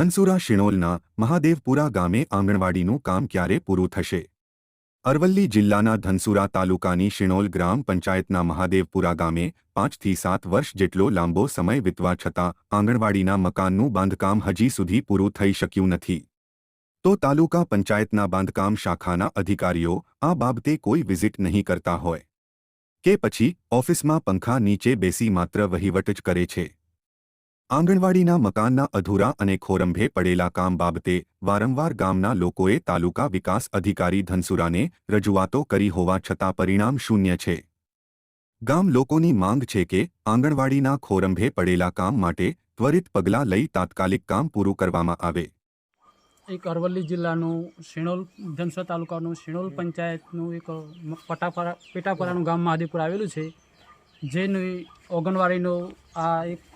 ધનસુરા શિણોલના મહાદેવપુરા ગામે આંગણવાડીનું કામ ક્યારે પૂરું થશે? અરવલ્લી જિલ્લાના ધનસુરા તાલુકાની શિણોલ ગ્રામ પંચાયતના મહાદેવપુરા ગામે પાંચથી સાત વર્ષ જેટલો લાંબો સમય વીતવા છતાં આંગણવાડીના મકાનનું બાંધકામ હજી સુધી પૂરું થઈ શક્યું નથી. તો તાલુકા પંચાયતના બાંધકામ શાખાના અધિકારીઓ આ બાબતે કોઈ વિઝિટ નહીં કરતા હોય કે પછી ઓફિસમાં પંખા નીચે બેસી માત્ર વહીવટ જ કરે છે. આંગણવાડીના મકાનના અધૂરા અને ખોરંભે પડેલા કામ બાબતે વારંવાર ગામના લોકોએ તાલુકા વિકાસ અધિકારી ધનસુરાને રજૂઆતો કરી હોવા છતાં પરિણામ શૂન્ય છે. ગામ લોકોની માંગ છે કે આંગણવાડીના ખોરંભે પડેલા કામ માટે ત્વરિત પગલાં લઈ તાત્કાલિક કામ પૂરું કરવામાં આવે. એક અરવલ્લી જિલ્લાનું શિણોલ ધનસુરા તાલુકાનું શિણોલ પંચાયતનું એક પટાફરા પટાપરા, પેટાપરાનું ગામ મહાદેવપુર આવેલું છે. જેની ઓગણવાડીનું આ એક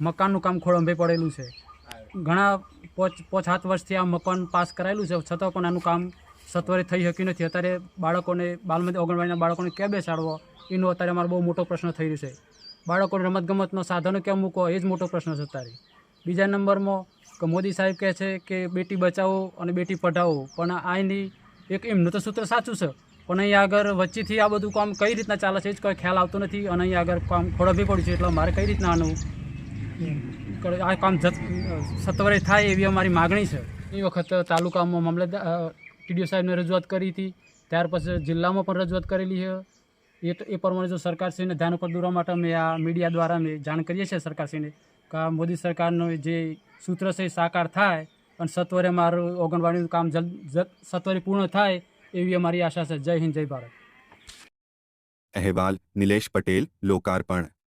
મકાનનું કામ ખોળંભે પડેલું છે. ઘણા પોચ પોચ સાત વર્ષથી આ મકાન પાસ કરાયેલું છે. છતાં પણ આનું કામ સત્વરે થઈ શક્યું નથી. અત્યારે બાળકોને બાલમતી ઓગણવાડીના બાળકોને ક્યાં બેસાડવો? એનો અત્યારે અમારો બહુ મોટો પ્રશ્ન થઈ રહ્યો છે. બાળકોને રમતગમતનો સાધનો ક્યાં મૂકવો? એ જ મોટો પ્રશ્ન છે અત્યારે. બીજા નંબરમાં કે મોદી સાહેબ કહે છે કે બેટી બચાવો અને બેટી પઢાવો. પણ આ એની એક એમનું તો સૂત્ર સાચું છે. પણ અહીંયા આગળ વચ્ચેથી આ બધું કામ કઈ રીતના ચાલે છે એ જ કોઈ ખ્યાલ આવતો નથી. અને અહીંયા આગળ કામ ખોડભી પડ્યું છે. એટલે મારે કઈ રીતના આનું આ કામ સત્વરે થાય એવી અમારી માગણી છે. એ વખત તાલુકામાં મામલતદાર ટીડીઓ સાહેબને રજૂઆત કરી હતી. ત્યાર પછી જિલ્લામાં પણ રજૂઆત કરેલી છે. એ તો એ પ્રમાણે જો સરકારશ્રીને ધ્યાન ઉપર દોરવા માટે અમે આ મીડિયા દ્વારા અમે જાણ કરીએ છીએ સરકારશ્રીને કે આ મોદી સરકારનો જે સૂત્ર છે એ સાકાર થાય અને સત્વરે મારું ઓગણવાડીનું કામ જલ્દ જલ્દ સત્વરે પૂર્ણ થાય એવી અમારી આશા છે. જય હિન્દ જય ભારત. અહેવાલ નિલેશ પટેલ લોકાર્પણ.